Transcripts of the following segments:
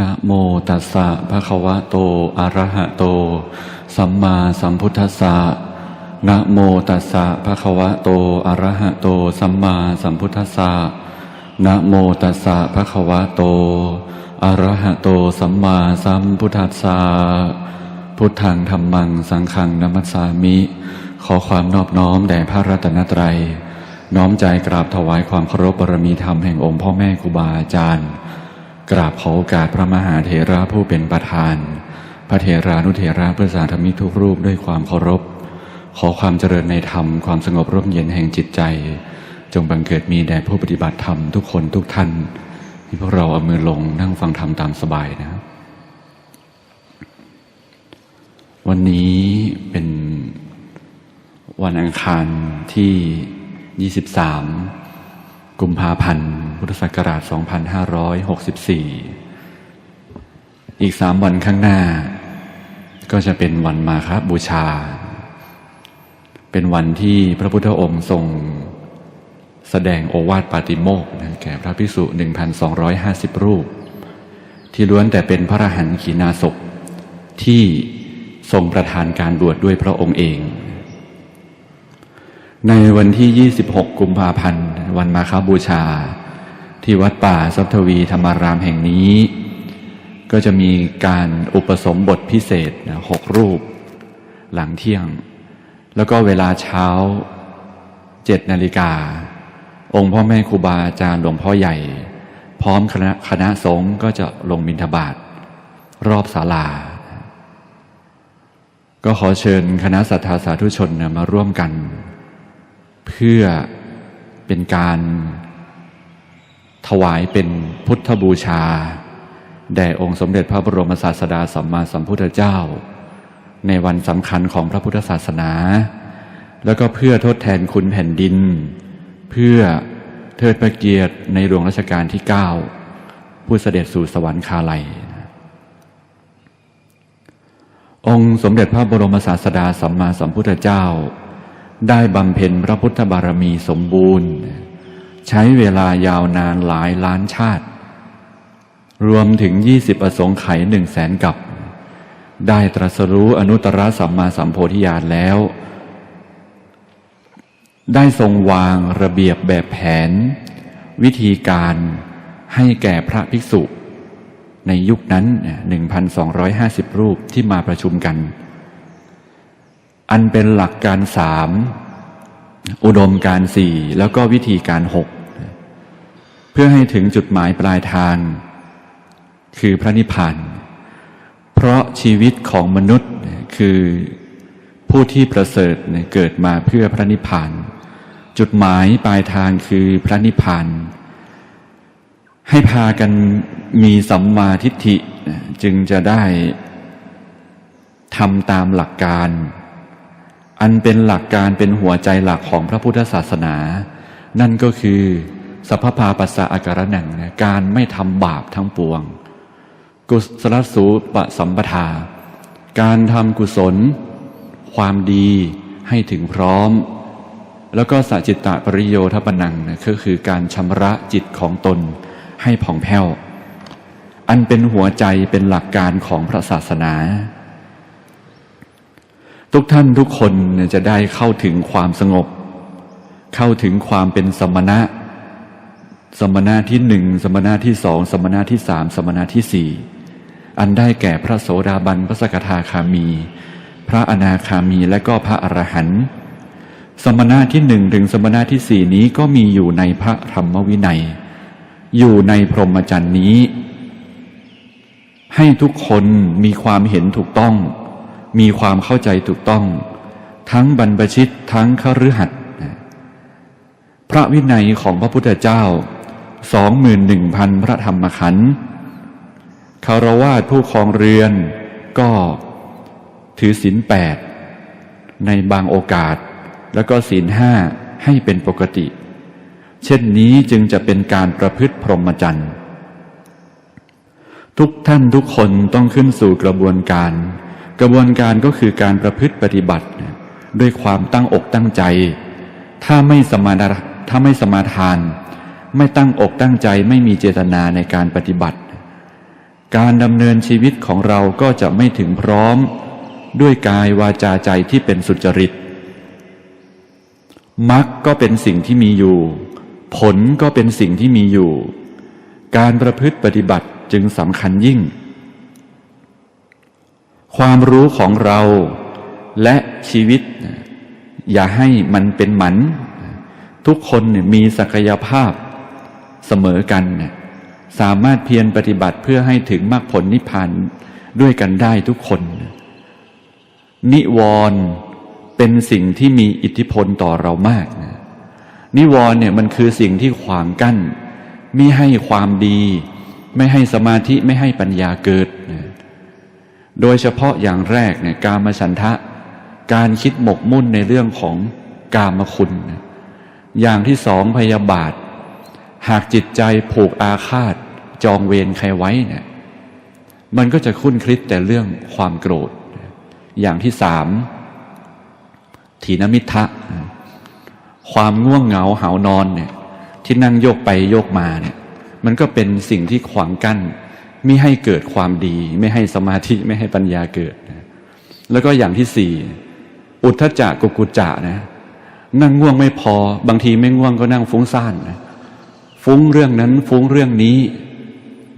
นะโมตัสสะภะคะวะโต อะระหะโต สัมมาสัมพุทธัสสะนะโมตัสสะภะคะวะโต อะระหะโต สัมมาสัมพุทธัสสะนะโมตัสสะภะคะวะโต อะระหะโต สัมมาสัมพุทธัสสะพุทธังธรรมัง สังฆังนัมมัสสามิ ขอความนอบน้อมแด่พระรัตนตรัย น้อมใจกราบถวายความเคารพบารมีธรรมแห่งองค์พ่อแม่ครูบาอาจารย์ กราบขอโอกาสพระมหาเถระผู้เป็นประธาน พระเถรานุเถระเพื่อสาธมิทุกรูปด้วยความเคารพ ขอความเจริญในธรรมความสงบร่มเย็นแห่งจิตใจ จงบังเกิดมีแด่ผู้ปฏิบัติธรรมทุกคนทุกท่านที่พวกเราเอามือลงนั่งฟังธรรมตามสบายนะครับวันนี้เป็นวันอังคารที่ 23 กุมภาพันธ์ พุทธศักราช 2564 อีกสามวันข้างหน้า ก็จะเป็นวันมาคบูชา เป็นวันที่พระพุทธองค์ทรงแสดงโอวาทปาติโมกข์นะแก่พระภิกษุ 1,250 รูป ที่ล้วนแต่เป็นพระอรหันต์ขีณาศพที่ทรงประทานการบวชดด้วยพระองค์เอง ในวันที่ 26 กุมภาพันธ์ วันมาคาบูชา ที่วัดป่าสัพทวีธรรมารามแห่งนี้ ก็จะมีการอุปสมบทพิเศษหกรูป หลังเที่ยง แล้วก็เวลาเช้าเจ็ดนาฬิกา องค์พ่อแม่ครูบาอาจารย์หลวงพ่อใหญ่ พร้อมคณะคณะสงฆ์ก็จะลงบิณฑบาตรอบศาลา ก็ขอเชิญคณะสัตยาสาธุชนมาร่วมกัน เพื่อเป็นการถวายเป็นพุทธบูชา แด่องค์สมเด็จพระบรมศาสดาสัมมาสัมพุทธเจ้า ในวันสำคัญของพระพุทธศาสนา แล้วก็เพื่อทดแทนคุณแผ่นดิน เพื่อเทิดพระเกียรติในหลวงรัชกาลที่ 9 ผู้เสด็จสู่สวรรคาลัย องค์สมเด็จพระบรมศาสดาสัมมาสัมพุทธเจ้า ได้บำเพ็ญพระพุทธบารมีสมบูรณ์ ใช้เวลายาวนานหลายล้านชาติ รวมถึง20ประสงค์ไขหนึ่งแสนกับ ได้ตรัสรู้อนุตตรสัมมาสัมโพธิญาณแล้ว ได้ทรงวางระเบียบแบบแผน วิธีการให้แก่พระภิกษุ ในยุคนั้นหนึ่งพันสองร้อยห้าสิบรูปที่มาประชุมกัน อันเป็นหลักการสามอุดมการสี่แล้วก็วิธีการหกเพื่อให้ถึงจุดหมายปลายทาง คือพระนิพพานเพราะชีวิตของมนุษย์คือผู้ที่ประเสริฐเกิดมาเพื่อพระนิพพานจุดหมายปลายทางคือพระนิพพานให้พากันมีสัมมาทิฏฐิจึงจะได้ทำตามหลักการ อันเป็นหลักการเป็นหัวใจหลักของพระพุทธศาสนา นั่นก็คือสัพพาปัสสะอาการนังการไม่ทำบาปทั้งปวง กุศลสูปสัมปทา การทำกุศล ความดีให้ถึงพร้อม แล้วก็สัจจิตตปริโยทปนังนะก็คือการชำระจิตของตนให้ผ่องแผ้ว อันเป็นหัวใจเป็นหลักการของพระศาสนา ทุกท่านทุกคนจะได้เข้าถึงความสงบ เข้าถึงความเป็นสมณะ สมณะที่หนึ่งสมณะที่สองสมณะที่สามสมณะที่สี่อันได้แก่พระโสดาบันพระสกทาคามี พระอนาคามีและก็พระอรหันต์สมณะที่หนึ่งถึงสมณะที่สี่นี้ก็มีอยู่ในพระธรรมวินัย อยู่ในพรหมจรรย์นี้ ให้ทุกคนมีความเห็นถูกต้อง มีความเข้าใจถูกต้อง ทั้งบรรพชิตทั้งคฤหัสถ์พระวินัยของพระพุทธเจ้าสองหมื่นหนึ่งพันพระธรรมขันธ์คารวาสผู้ครองเรือนก็ถือศีลแปดในบางโอกาส แล้วก็ศีลห้าให้เป็นปกติ เช่นนี้จึงจะเป็นการประพฤติพรหมจรรย์ ทุกท่านทุกคนต้องขึ้นสู่กระบวนการ กระบวนการก็คือการประพฤติปฏิบัติด้วยความตั้งอกตั้งใจ ถ้าไม่สมาถ้าไม่สมาทาน ไม่ตั้งอกตั้งใจไม่มีเจตนาในการปฏิบัติ การดำเนินชีวิตของเราก็จะไม่ถึงพร้อม ด้วยกายวาจาใจที่เป็นสุจริตมรรคก็เป็นสิ่งที่มีอยู่ ผลก็เป็นสิ่งที่มีอยู่ การประพฤติปฏิบัติจึงสำคัญยิ่ง ความรู้ของเราและชีวิต อย่าให้มันเป็นหมัน ทุกคนมีศักยภาพเสมอกัน สามารถเพียรปฏิบัติเพื่อให้ถึงมรรคผลนิพพานด้วยกันได้ทุกคน นิวรณ์เป็นสิ่งที่มีอิทธิพลต่อเรามากนะนิวรณ์เนี่ยมันคือสิ่งที่ขวางกั้น ไม่ให้ความดี ไม่ให้สมาธิไม่ให้ปัญญาเกิด โดยเฉพาะอย่างแรกเนี่ยการมาฉันทะ การคิดหมกมุ่นในเรื่องของกามคุณ อย่างที่สองพยาบาท หากจิตใจผูกอาฆาต จองเวรใครไว้เนี่ยมันก็จะคุ้นคลิดแต่เรื่องความโกรธ อย่างที่สามถีนมิทะ ความง่วงเหงาหานอนเนี่ยที่นั่งโยกไปโยกมาเนี่ยมันก็เป็นสิ่งที่ขวางกั้น ไม่ให้เกิดความดี ไม่ให้สมาธิไม่ให้ปัญญาเกิดแล้วก็อย่างที่สี่อุทธจักกุกุจจะนะนั่งง่วงไม่พอ บางทีไม่ง่วงก็นั่งฟุ้งซ่านนะฟุ้งเรื่องนั้นฟุ้งเรื่องนี้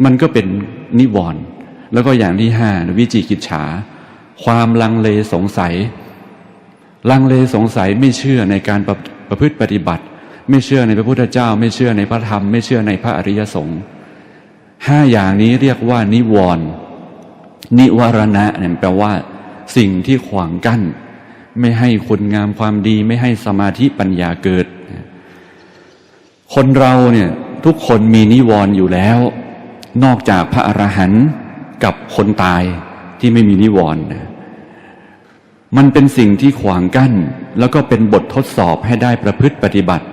มันก็เป็นนิวรณ์แล้วก็อย่างที่ห้าวิจิกิจฉา ความลังเลสงสัย ลังเลสงสัยไม่เชื่อในการประประพฤติปฏิบัติ ไม่เชื่อในพระพุทธเจ้า ไม่เชื่อในพระธรรม ไม่เชื่อในพระอริยสงฆ์ ห้าอย่างนี้เรียกว่านิวรณ์นิวรณะเนี่ยแปลว่า สิ่งที่ขวางกั้น ไม่ให้คุณงามความดี ไม่ให้สมาธิปัญญาเกิด คนเราเนี่ยทุกคนมีนิวรณ์อยู่แล้ว นอกจากพระอรหันต์กับคนตายที่ไม่มีนิวรณ์นะมันเป็นสิ่งที่ขวางกั้น แล้วก็เป็นบททดสอบให้ได้ประพฤติปฏิบัติ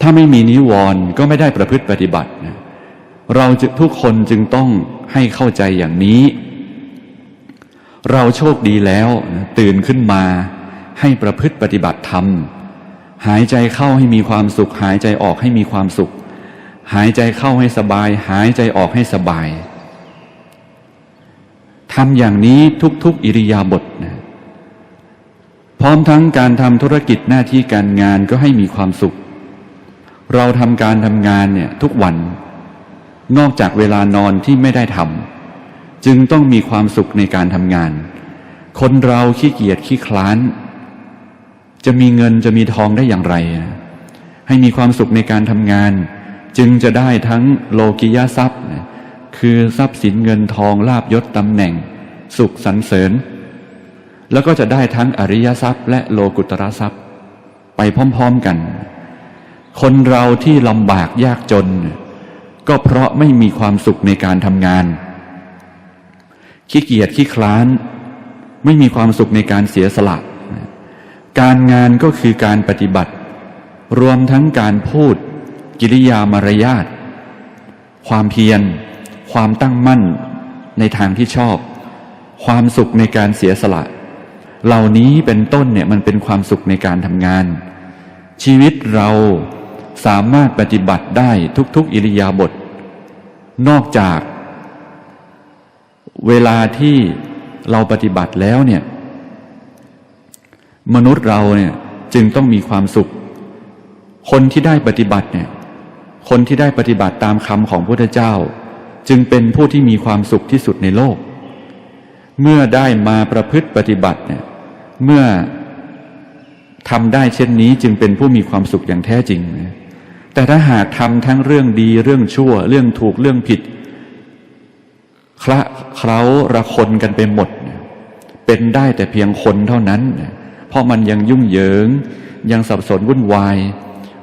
ถ้าไม่มีนิวรณ์ก็ไม่ได้ประพฤติปฏิบัตินะ เราจะทุกคนจึงต้องให้เข้าใจอย่างนี้ เราโชคดีแล้วตื่นขึ้นมาให้ประพฤติปฏิบัติธรรม หายใจเข้าให้มีความสุข หายใจออกให้มีความสุข หายใจเข้าให้สบาย หายใจออกให้สบายทำอย่างนี้ทุกๆอิริยาบถนะพร้อมทั้งการทำธุรกิจหน้าที่การงานก็ให้มีความสุข เราทำการทำงานเนี่ยทุกวัน นอกจากเวลานอนที่ไม่ได้ทำจึงต้องมีความสุขในการทำงาน คนเราขี้เกียจขี้คลาน จะมีเงินจะมีทองได้อย่างไร ให้มีความสุขในการทำงาน จึงจะได้ทั้งโลกิยทรัพย์ คือทรัพย์สินเงินทองลาบยศตำแหน่ง สุขสรรเสริญ แล้วก็จะได้ทั้งอริยทรัพย์ และโลกุตระทรัพย์ ไปพร้อม ๆกัน คนเราที่ลำบากยากจน ก็เพราะไม่มีความสุขในการทำงาน ขี้เกียจขี้คลาน ไม่มีความสุขในการเสียสละ การงานก็คือการปฏิบัติ รวมทั้งการพูด กิริยามารยาท ความเพียร ความตั้งมั่นในทางที่ชอบ ความสุขในการเสียสละ เหล่านี้เป็นต้นเนี่ยมันเป็นความสุขในการทำงาน ชีวิตเรา สามารถปฏิบัติได้ทุกๆอิริยาบถนอกจาก เวลาที่เราปฏิบัติแล้วเนี่ย มนุษย์เราเนี่ยจึงต้องมีความสุข คนที่ได้ปฏิบัติเนี่ย คนที่ได้ปฏิบัติตามคำของพระพุทธเจ้า จึงเป็นผู้ที่มีความสุขที่สุดในโลก เมื่อได้มาประพฤติปฏิบัติเนี่ย เมื่อทำได้เช่นนี้จึงเป็นผู้มีความสุขอย่างแท้จริงนะ แต่ถ้าหากทำทั้งเรื่องดีเรื่องชั่ว เรื่องถูกเรื่องผิดคละเคล้าระคนกันไปหมด เป็นได้แต่เพียงคนเท่านั้น เพราะมันยังยุ่งเหยิง ยังสับสนวุ่นวาย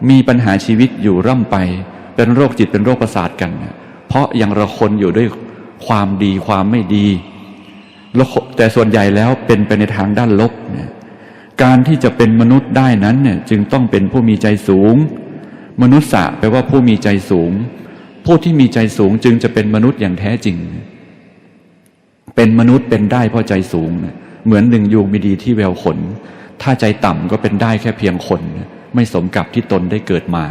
มีปัญหาชีวิตอยู่ร่ำไป เป็นโรคจิตเป็นโรคประสาทกัน เพราะยังระคนอยู่ด้วยความดีความไม่ดี แต่ส่วนใหญ่แล้วเป็นไปในทางด้านลบ การที่จะเป็นมนุษย์ได้นั้นเนี่ยจึงต้องเป็นผู้มีใจสูง มนุษย์สะแปลว่าผู้มีใจสูง ผู้ที่มีใจสูงจึงจะเป็นมนุษย์อย่างแท้จริง เป็นมนุษย์เป็นได้เพราะใจสูง เหมือนหนึ่งยูงมีดีที่แววขน ถ้าใจต่ำก็เป็นได้แค่เพียงคน ไม่สมกับที่ตนได้เกิดมา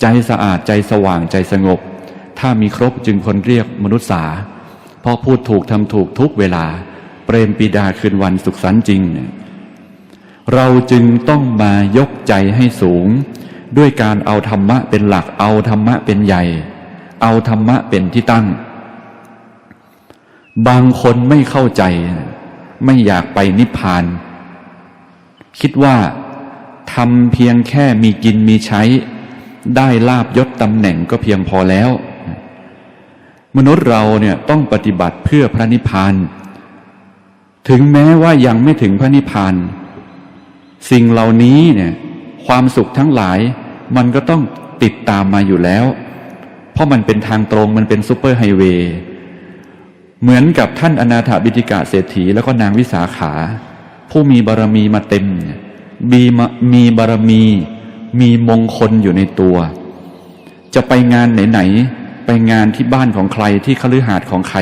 ใจสะอาดใจสว่างใจสงบ ถ้ามีครบจึงคนเรียกมนุษย์สาเพราะพูดถูกทำถูกทุกเวลา เปรมปีดาคืนวันสุขสันต์จริง เราจึงต้องมายกใจให้สูง ด้วยการเอาธรรมะเป็นหลัก เอาธรรมะเป็นใหญ่ เอาธรรมะเป็นที่ตั้ง บางคนไม่เข้าใจ ไม่อยากไปนิพพาน คิดว่าทำเพียงแค่มีกินมีใช้ ได้ลาบยศตำแหน่งก็เพียงพอแล้ว มนุษย์เราเนี่ยต้องปฏิบัติเพื่อพระนิพพาน ถึงแม้ว่ายังไม่ถึงพระนิพพาน สิ่งเหล่านี้เนี่ย ความสุขทั้งหลาย มันก็ต้องติดตามมาอยู่แล้ว เพราะมันเป็นทางตรงมันเป็นซูเปอร์ไฮเวย์เหมือนกับท่านอนาถบิติกะเศรษฐีแล้วก็นางวิสาขา ผู้มีบารมีมาเต็มมีมีบารมี มีมงคลอยู่ในตัว จะไปงานไหนๆไปงานที่บ้านของใครที่คฤหาสน์ของใคร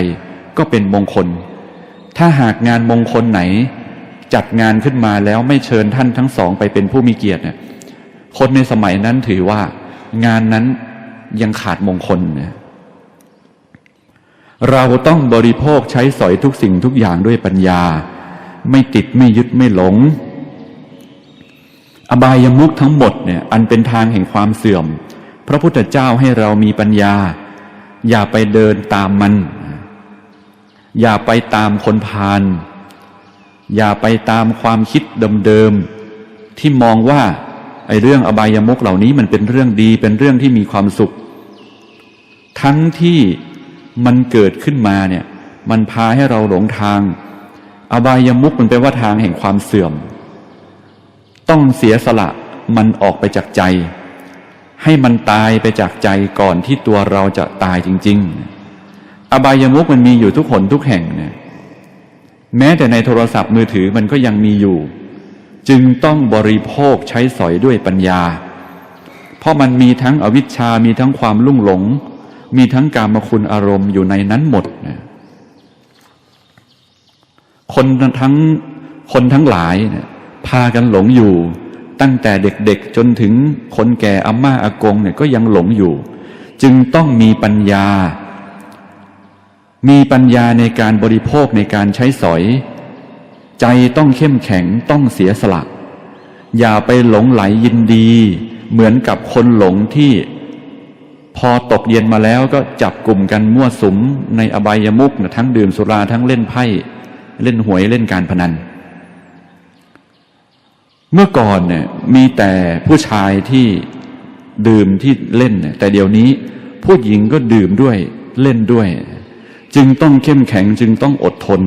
ก็เป็นมงคล ถ้าหากงานมงคลไหน จัดงานขึ้นมาแล้วไม่เชิญท่านทั้งสองไปเป็นผู้มีเกียรติเนี่ย คนในสมัยนั้นถือว่างานนั้นยังขาดมงคลเนี่ยเราต้องบริโภคใช้สอยทุกสิ่งทุกอย่างด้วยปัญญา ไม่ติดไม่ยึดไม่หลง อบายมุขทั้งหมดเนี่ย อันเป็นทางแห่งความเสื่อม พระพุทธเจ้าให้เรามีปัญญา อย่าไปเดินตามมัน อย่าไปตามคนพาลอย่าไปตามความคิดเดิมๆที่มองว่า ไอ้เรื่องอบายมุขเหล่านี้มันเป็นเรื่องดีเป็นเรื่องที่มีความสุข ทั้งที่มันเกิดขึ้นมาเนี่ย มันพาให้เราหลงทาง อบายมุขมันแปลว่าทางแห่งความเสื่อม ต้องเสียสละมันออกไปจากใจ ให้มันตายไปจากใจก่อนที่ตัวเราจะตายจริง ๆ อบายมุขมันมีอยู่ทุกคนทุกแห่งเนี่ยแม้แต่ในโทรศัพท์มือถือมันก็ยังมีอยู่ จึงต้องบริโภคใช้สอยด้วยปัญญา เพราะมันมีทั้งอวิชชา มีทั้งความลุ่งหลง มีทั้งการมคุณอารมณ์อยู่ในนั้นหมดนะคนทั้งคนทั้งหลายพากันหลงอยู่ ตั้งแต่เด็กๆจนถึงคนแก่อาม่าอากงเนี่ยก็ยังหลงอยู่ จึงต้องมีปัญญา มีปัญญาในการบริโภคในการใช้สอย ใจต้องเข้มแข็งต้องเสียสละ อย่าไปหลงไหลยินดี เหมือนกับคนหลงที่ พอตกเย็นมาแล้วก็จับกลุ่มกันมั่วสุมในอบายมุกนะทั้งดื่มสุราทั้งเล่นไพ่เล่นหวยเล่นการพนัน เมื่อก่อนเนี่ยมีแต่ผู้ชายที่ดื่มที่เล่นเนี่ยแต่เดี๋ยวนี้ผู้หญิงก็ดื่มด้วยเล่นด้วย จึงต้องเข้มแข็งจึงต้องอดทน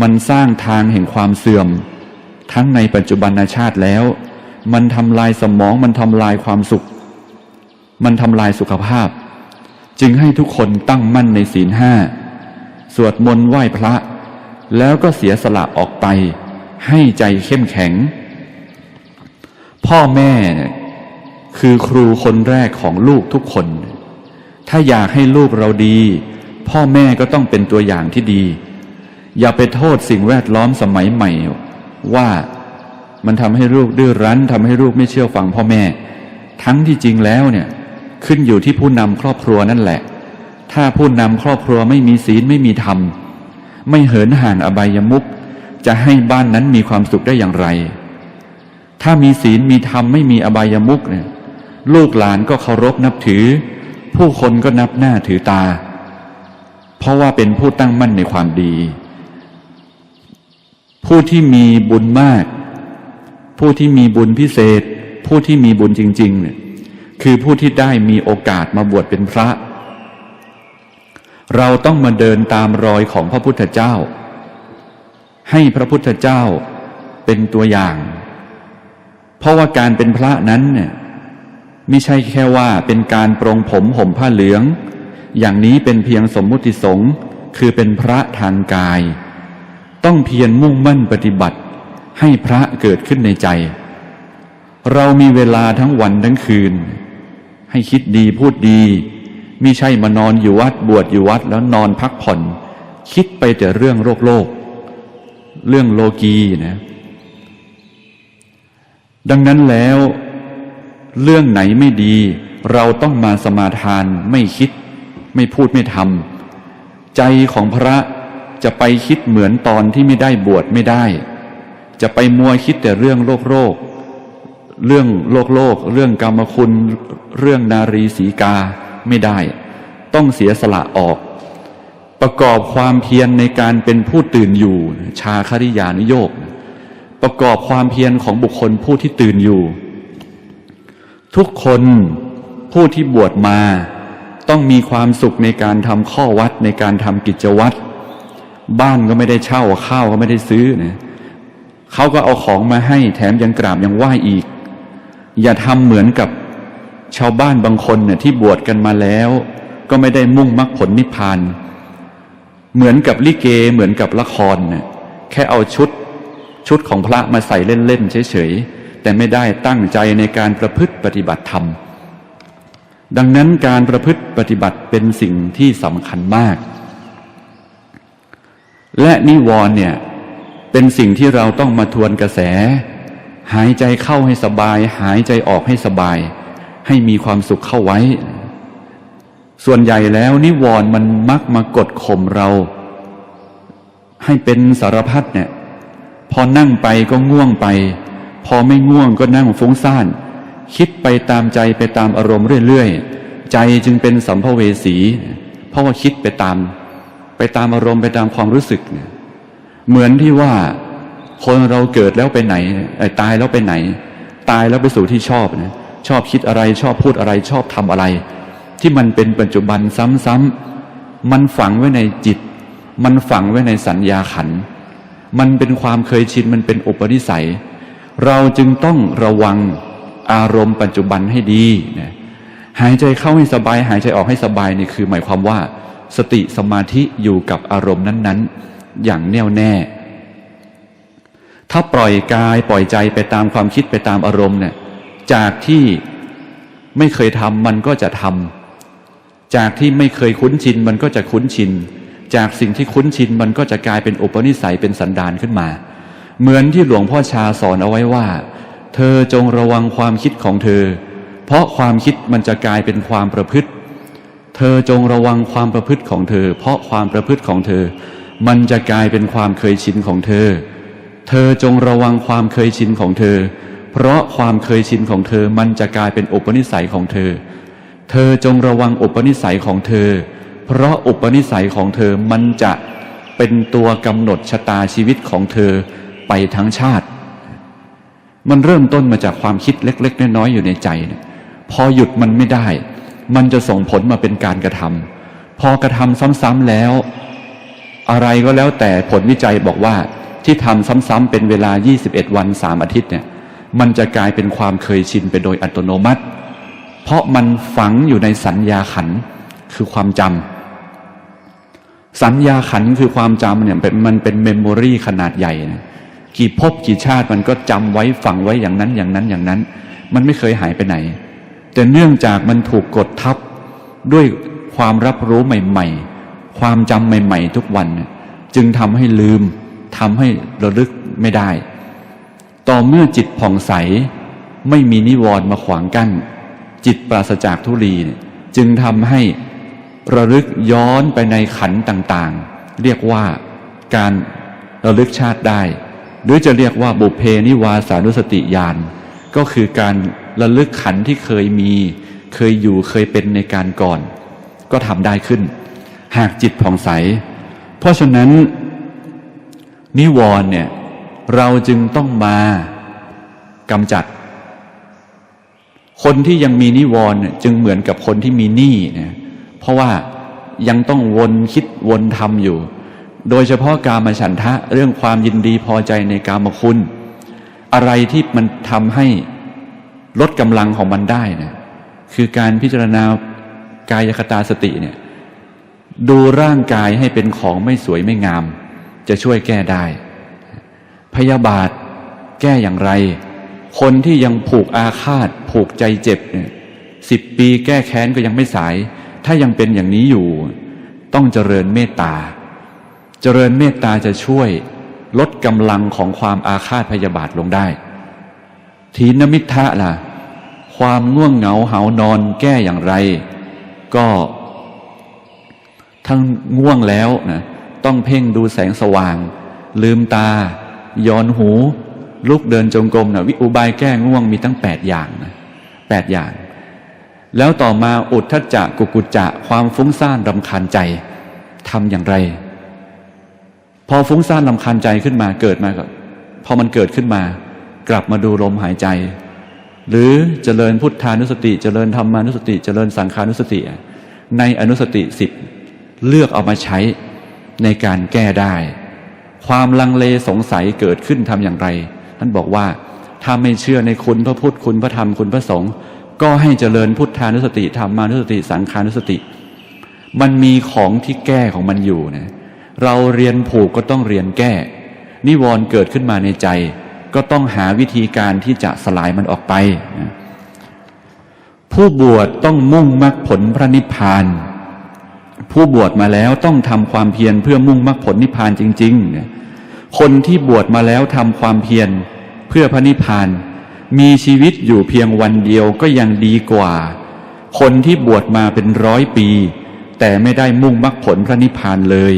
มันสร้างทางแห่งความเสื่อม ทั้งในปัจจุบันชาติแล้ว มันทำลายสมองมันทำลายความสุข มันทำลายสุขภาพ จึงให้ทุกคนตั้งมั่นในศีลห้าสวดมนต์ไหว้พระ แล้วก็เสียสละออกไป ให้ใจเข้มแข็ง พ่อแม่คือครูคนแรกของลูกทุกคน ถ้าอยากให้ลูกเราดี พ่อแม่ก็ต้องเป็นตัวอย่างที่ดี อย่าไปโทษสิ่งแวดล้อมสมัยใหม่ ว่ามันทำให้ลูกดื้อรั้นทำให้ลูกไม่เชื่อฟังพ่อแม่ ทั้งที่จริงแล้วเนี่ยขึ้นอยู่ที่ผู้นำครอบครัวนั่นแหละ ถ้าผู้นำครอบครัวไม่มีศีลไม่มีธรรม ไม่เหินห่างอบายมุขจะให้บ้านนั้นมีความสุขได้อย่างไร ถ้ามีศีลมีธรรมไม่มีอบายมุขเนี่ยลูกหลานก็เคารพนับถือ ผู้คนก็นับหน้าถือตา เพราะว่าเป็นผู้ตั้งมั่นในความดี ผู้ที่มีบุญมาก ผู้ที่มีบุญพิเศษ ผู้ที่มีบุญจริง ๆ เนี่ย คือผู้ที่ได้มีโอกาสมาบวชเป็นพระ เราต้องมาเดินตามรอยของพระพุทธเจ้า ให้พระพุทธเจ้าเป็นตัวอย่าง เพราะว่าการเป็นพระนั้นเนี่ยไม่ใช่แค่ว่าเป็นการปรงผมห่มผ้าเหลือง อย่างนี้เป็นเพียงสมมุติสงฆ์คือเป็นพระทางกาย ต้องเพียรมุ่งมั่นปฏิบัติ ให้พระเกิดขึ้นในใจ เรามีเวลาทั้งวันทั้งคืน ให้คิดดีพูดดีมิใช่มานอนอยู่วัดบวชอยู่วัดแล้วนอนพักผ่อน คิดไปแต่เรื่องโลกโลก เรื่องโลกีนะ ดังนั้นแล้ว เรื่องไหนไม่ดี เราต้องมาสมาทานไม่คิด ไม่พูดไม่ทำใจของพระ จะไปคิดเหมือนตอนที่ไม่ได้บวชไม่ได้ จะไปมัวคิดแต่เรื่องโลกโลกเรื่องโลกโลก เรื่องกรรมคุณ เรื่องนารีสีกาไม่ได้ ต้องเสียสละออก ประกอบความเพียรในการเป็นผู้ตื่นอยู่ ชาคริยานิโยก ประกอบความเพียรของบุคคลผู้ที่ตื่นอยู่ ทุกคนผู้ที่บวชมา ต้องมีความสุขในการทำข้อวัดในการทำกิจวัตร บ้านก็ไม่ได้เช่าข้าวก็ไม่ได้ซื้อนะเขาก็เอาของมาให้แถมยังกราบยังไหว้อีก อย่าทำเหมือนกับชาวบ้านบางคนเนี่ยที่บวชกันมาแล้ว ก็ไม่ได้มุ่งมรรคผลนิพพาน เหมือนกับลิเกเหมือนกับละครเนี่ยแค่เอาชุดชุดของพระมาใส่เล่นๆเฉยๆแต่ไม่ได้ตั้งใจในการประพฤติปฏิบัติธรรม ดังนั้นการประพฤติปฏิบัติเป็นสิ่งที่สำคัญมาก และนิวรณ์เนี่ย เป็นสิ่งที่เราต้องมาทวนกระแส หายใจเข้าให้สบาย หายใจออกให้สบาย ให้มีความสุขเข้าไว้ ส่วนใหญ่แล้วนิวรณ์มันมักมากดข่มเรา ให้เป็นสารพัดเนี่ย พอนั่งไปก็ง่วงไป พอไม่ง่วงก็นั่งฟุ้งซ่าน คิดไปตามใจไปตามอารมณ์เรื่อยๆ ใจจึงเป็นสัมภเวสี เพราะว่าคิดไปตาม ไปตามอารมณ์ไปตามความรู้สึกเนี่ยเหมือนที่ว่าคนเราเกิดแล้วไปไหนเอ่อตายแล้วไปไหน ตายแล้วไปสู่ที่ชอบนะชอบคิดอะไรชอบพูดอะไรชอบทำอะไร ที่มันเป็นปัจจุบันซ้ำๆมันฝังไว้ในจิต มันฝังไว้ในสัญญาขัน มันเป็นความเคยชินมันเป็นอุปนิสัย เราจึงต้องระวังอารมณ์ปัจจุบันให้ดีนะหายใจเข้าให้สบาย หายใจออกให้สบายนี่คือ หมายความว่า สติสมาธิอยู่กับอารมณ์นั้น ๆ อย่างแน่วแน่ ถ้าปล่อยกายปล่อยใจไปตามความคิดไปตามอารมณ์เนี่ยจากที่ไม่เคยทำมันก็จะทำจากที่ไม่เคยคุ้นชินมันก็จะคุ้นชิน จากสิ่งที่คุ้นชินมันก็จะกลายเป็นอุปนิสัยเป็นสันดานขึ้นมา เหมือนที่หลวงพ่อชาสอนเอาไว้ว่า เธอจงระวังความคิดของเธอ เพราะความคิดมันจะกลายเป็นความประพฤติ เธอจงระวังความประพฤติของเธอ เพราะความประพฤติของเธอ มันจะกลายเป็นความเคยชินของเธอ เธอจงระวังความเคยชินของเธอ เพราะความเคยชินของเธอ มันจะกลายเป็นอุปนิสัยของเธอ เธอจงระวังอุปนิสัยของเธอ เพราะอุปนิสัยของเธอ มันจะเป็นตัวกำหนดชะตาชีวิตของเธอไปทั้งชาติ มันเริ่มต้นมาจากความคิดเล็ก ๆ น้อยๆอยู่ในใจพอหยุดมันไม่ได้ มันจะส่งผลมาเป็นการกระทำพอกระทำซ้ำๆแล้ว อะไรก็แล้วแต่ผลวิจัยบอกว่าที่ทำซ้ำๆเป็นเวลา 21 วัน 3 อาทิตย์เนี่ยมันจะกลายเป็นความเคยชินไปโดยอัตโนมัติ เพราะมันฝังอยู่ในสัญญาขันคือความจำสัญญาขันคือความจำเนี่ยเป็นมันเป็นเมมโมรีขนาดใหญ่นะกี่ภพกี่ชาติมันก็จำไว้ฝังไว้อย่างนั้นอย่างนั้นอย่างนั้น มันไม่เคยหายไปไหน แต่เนื่องจากมันถูกกดทับด้วยความรับรู้ใหม่ ๆ ความจำใหม่ ๆ ทุกวัน จึงทำให้ลืมทำให้ระลึกไม่ได้ ต่อเมื่อจิตผ่องใสไม่มีนิวรณ์มาขวางกั้น จิตปราศจากทุลีจึงทำให้ระลึกย้อนไปในขันต่างๆ เรียกว่าการระลึกชาติได้ หรือจะเรียกว่าบุเพนิวาสานุสติญาณก็คือการ ระลึกขันที่เคยมี เคยอยู่เคยเป็นในการก่อน ก็ทำได้ขึ้น หากจิตผ่องใส เพราะฉะนั้น นิวรณ์เนี่ย เราจึงต้องมากำจัด คนที่ยังมีนิวรณ์จึงเหมือนกับคนที่มีหนี้เนี่ยเพราะว่ายังต้องวนคิดวนทำอยู่ โดยเฉพาะการมาฉันทะเรื่องความยินดีพอใจในกามคุณ อะไรที่มันทำให้ ลดกำลังของมันได้เนี่ยคือการพิจารณากายคตาสติเนี่ยดูร่างกายให้เป็นของไม่สวยไม่งาม จะช่วยแก้ได้ พยาบาทแก้อย่างไร คนที่ยังผูกอาฆาต ผูกใจเจ็บเนี่ยสิบปีแก้แค้นก็ยังไม่สาย ถ้ายังเป็นอย่างนี้อยู่ ต้องเจริญเมตตา เจริญเมตตาจะช่วยลดกำลังของความอาฆาตพยาบาทลงได้ ทีนมิทะล่ะ ความง่วงเหงาเหานอนแก้อย่างไร ก็ทั้งง่วงแล้วนะต้องเพ่งดูแสงสว่าง ลืมตา ย้อนหู ลุกเดินจงกรมนะวิอุบายแก้ง่วงมีตั้งแปดอย่างนะแปดอย่าง แล้วต่อมาอุทธัจจะกุกุจจะความฟุ้งซ่านรำคาญใจทำอย่างไร พอฟุ้งซ่านรำคาญใจขึ้นมาเกิดมาก็พอมันเกิดขึ้นมา กลับมาดูลมหายใจ หรือเจริญพุทธานุสติ เจริญธรรมานุสติ เจริญสังขานุสติ ในอนุสติสิบเลือกเอามาใช้ในการแก้ได้ ความลังเลสงสัยเกิดขึ้นทำอย่างไร ท่านบอกว่าถ้าไม่เชื่อในคุณพระพุทธคุณพระธรรมคุณพระสงฆ์ก็ให้เจริญพุทธานุสติธรรมานุสติ สังขานุสติ มันมีของที่แก้ของมันอยู่นะเราเรียนผูกก็ต้องเรียนแก้ นิวรณ์เกิดขึ้นมาในใจ ก็ต้องหาวิธีการที่จะสลายมันออกไป ผู้บวชต้องมุ่งมรรคผลพระนิพพาน ผู้บวชมาแล้วต้องทำความเพียรเพื่อมุ่งมรรคผลนิพพานจริงๆเนี่ยคนที่บวชมาแล้วทำความเพียรเพื่อพระนิพพาน มีชีวิตอยู่เพียงวันเดียวก็ยังดีกว่า คนที่บวชมาเป็นร้อยปี แต่ไม่ได้มุ่งมรรคผลพระนิพพานเลย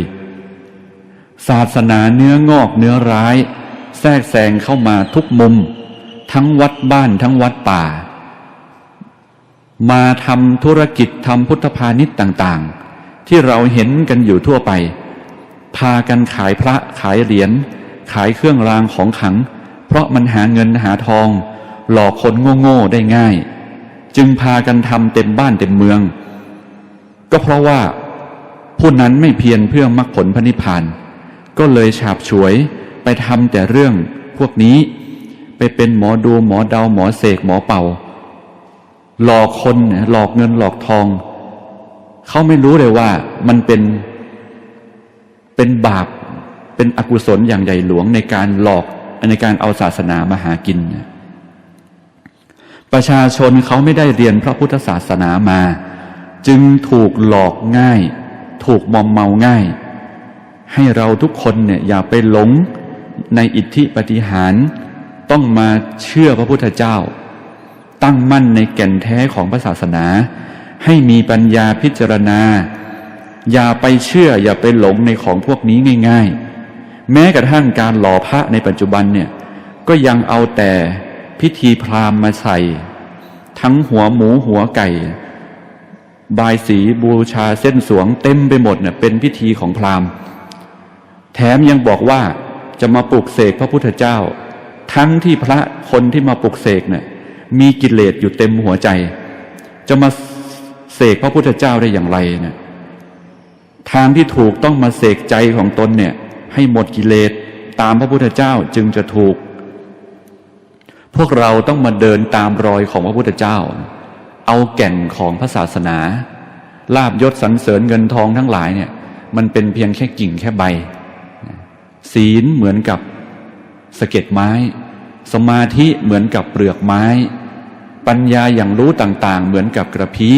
ศาสนาเนื้องอกเนื้อร้าย ทรกแซงเข้ามาทุกมุม ทั้งวัดบ้านทั้งวัดป่า มาทำธุรกิจทำพุทธพาณิชย์ต่าง ๆ ที่เราเห็นกันอยู่ทั่วไป พากันขายพระขายเหรียญขายเครื่องรางของขัง เพราะมันหาเงินหาทอง หลอกคนโง่ๆได้ง่าย จึงพากันทำเต็มบ้านเต็มเมือง ก็เพราะว่าผู้นั้นไม่เพียรเพื่อมรรคผลพระนิพพาน ก็เลยฉาบฉวย ไปทำแต่เรื่องพวกนี้ ไปเป็นหมอดูหมอเดาหมอเสกหมอเป่า หลอกคนหลอกเงินหลอกทอง เขาไม่รู้เลยว่ามันเป็นเป็นบาปเป็นอกุศลอย่างใหญ่หลวงในการหลอกในการเอาศาสนามาหากิน ประชาชนเขาไม่ได้เรียนพระพุทธศาสนามา จึงถูกหลอกง่าย ถูกมอมเมาง่าย ให้เราทุกคนเนี่ยอย่าไปหลง ในอิทธิปฏิหาร ต้องมาเชื่อพระพุทธเจ้า ตั้งมั่นในแก่นแท้ของพระศาสนา ให้มีปัญญาพิจารณา อย่าไปเชื่ออย่าไปหลงในของพวกนี้ง่าย ๆ แม้กระทั่งการหล่อพระในปัจจุบันเนี่ยก็ยังเอาแต่พิธีพราหมณ์มาใส่ ทั้งหัวหมูหัวไก่ บายสีบูชาเส้นสวงเต็มไปหมดเนี่ยเป็นพิธีของพราหมณ์ แถมยังบอกว่า จะมาปลุกเสกพระพุทธเจ้า ทั้งที่พระคนที่มาปลุกเสกเนี่ยมีกิเลสอยู่เต็มหัวใจ จะมาเสกพระพุทธเจ้าได้อย่างไรเนี่ยทางที่ถูกต้องมาเสกใจของตนเนี่ย ให้หมดกิเลสตามพระพุทธเจ้าจึงจะถูก พวกเราต้องมาเดินตามรอยของพระพุทธเจ้า เอาแก่นของพระศาสนาลาบยศสรรเสริญเงินทองทั้งหลายเนี่ย มันเป็นเพียงแค่กิ่งแค่ใบ ศีลเหมือนกับสะเก็ดไม้ สมาธิเหมือนกับเปลือกไม้ ปัญญาอย่างรู้ต่างๆ เหมือนกับกระพี้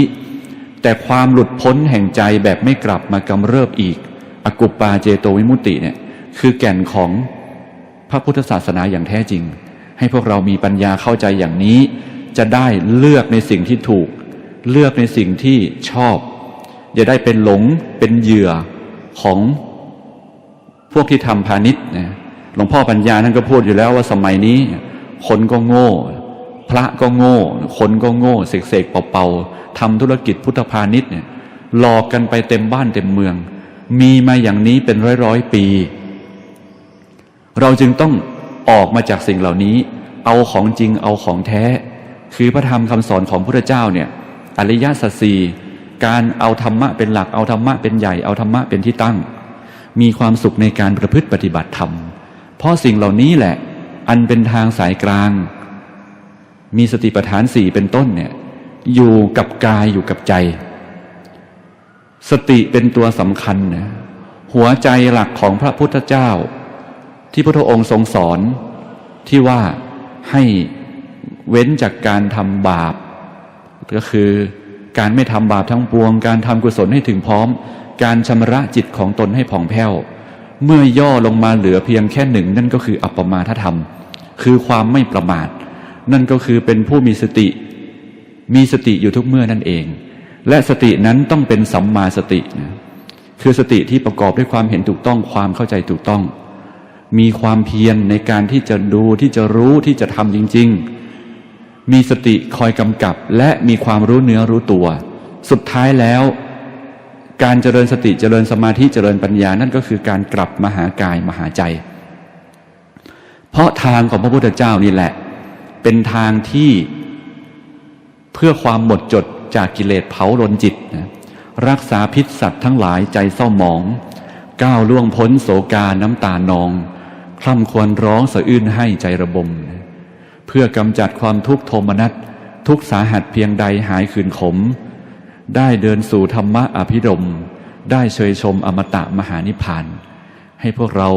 แต่ความหลุดพ้นแห่งใจแบบไม่กลับมากำเริบอีก อกุปปาเจโตวิมุตติเนี่ยคือแก่นของพระพุทธศาสนาอย่างแท้จริง ให้พวกเรามีปัญญาเข้าใจอย่างนี้ จะได้เลือกในสิ่งที่ถูก เลือกในสิ่งที่ชอบ อย่าได้เป็นหลงเป็นเหยื่อของ วกที่ทำพาณิชย์นะหลวงพ่อปัญญาท่านก็พูดอยู่แล้วว่าสมัยนี้ คนก็โง่ พระก็โง่ คนก็โง่เสกๆเป่าๆทำธุรกิจพุทธพาณิชย์เนี่ยหลอกกันไปเต็มบ้านเต็มเมือง มีมาอย่างนี้เป็นร้อยร้อยๆปี เราจึงต้องออกมาจากสิ่งเหล่านี้ เอาของจริงเอาของแท้ คือพระธรรมคำสอนของพระเจ้าเนี่ยอริยสัจสี่การเอาธรรมะเป็นหลักเอาธรรมะเป็นใหญ่เอาธรรมะเป็นที่ตั้ง มีความสุขในการประพฤติปฏิบัติธรรม เพราะสิ่งเหล่านี้แหละ อันเป็นทางสายกลาง มีสติปัฏฐานสี่เป็นต้นเนี่ยอยู่กับกายอยู่กับใจ สติเป็นตัวสำคัญนะหัวใจหลักของพระพุทธเจ้า ที่พระองค์ทรงสอนที่ว่าให้เว้นจากการทำบาป ก็คือการไม่ทำบาปทั้งปวง การทำกุศลให้ถึงพร้อม การชำระจิตของตนให้ผ่องแผ้ว เมื่อย่อลงมาเหลือเพียงแค่หนึ่ง นั่นก็คืออัปปมาทธรรม คือความไม่ประมาท นั่นก็คือเป็นผู้มีสติ มีสติอยู่ทุกเมื่อนั่นเอง และสตินั้นต้องเป็นสัมมาสตินะคือสติที่ประกอบด้วยความเห็นถูกต้องความเข้าใจถูกต้อง มีความเพียรในการที่จะดูที่จะรู้ที่จะทำจริง ๆ มีสติคอยกำกับ และมีความรู้เนื้อรู้ตัว สุดท้ายแล้ว การเจริญสติเจริญสมาธิเจริญปัญญานั่นก็คือการกลับมาหากายมาหาใจ เพราะทางของพระพุทธเจ้านี่แหละ เป็นทางที่เพื่อความหมดจดจากกิเลสเผาลนจิตนะรักษาพิษสัตว์ทั้งหลายใจเศร้าหมอง ก้าวล่วงพ้นโศกาน้ำตานอง คล่ำควรร้องสะอื้นให้ใจระบม เพื่อกำจัดความทุกข์โทมนัสทุกสาหัสเพียงใดหายคืนขม ได้เดินสู่ธรรมะอภิรม ได้เชยชมอมตะมหานิพพาน ให้พวกเรา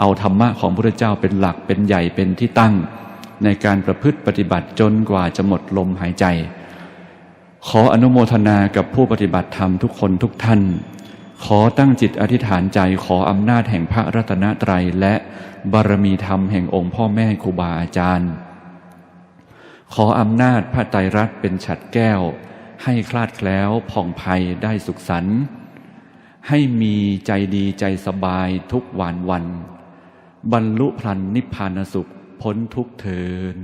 เอาธรรมะของพระเจ้าเป็นหลักเป็นใหญ่เป็นที่ตั้ง ในการประพฤติปฏิบัติจนกว่าจะหมดลมหายใจ ขออนุโมทนากับผู้ปฏิบัติธรรมทุกคนทุกท่าน ขอตั้งจิตอธิษฐานใจขออำนาจแห่งพระรัตนตรัยและบารมีธรรมแห่งองค์พ่อแม่ครูบาอาจารย์ ขออำนาจพระไตรรัตน์เป็นฉัดแก้ว ให้คลาดแคล้วผ่องภัยได้สุขสันต์ให้มีใจดีใจสบายทุกวันวัน บรรลุพลันนิพพานสุขพ้นทุกเทิน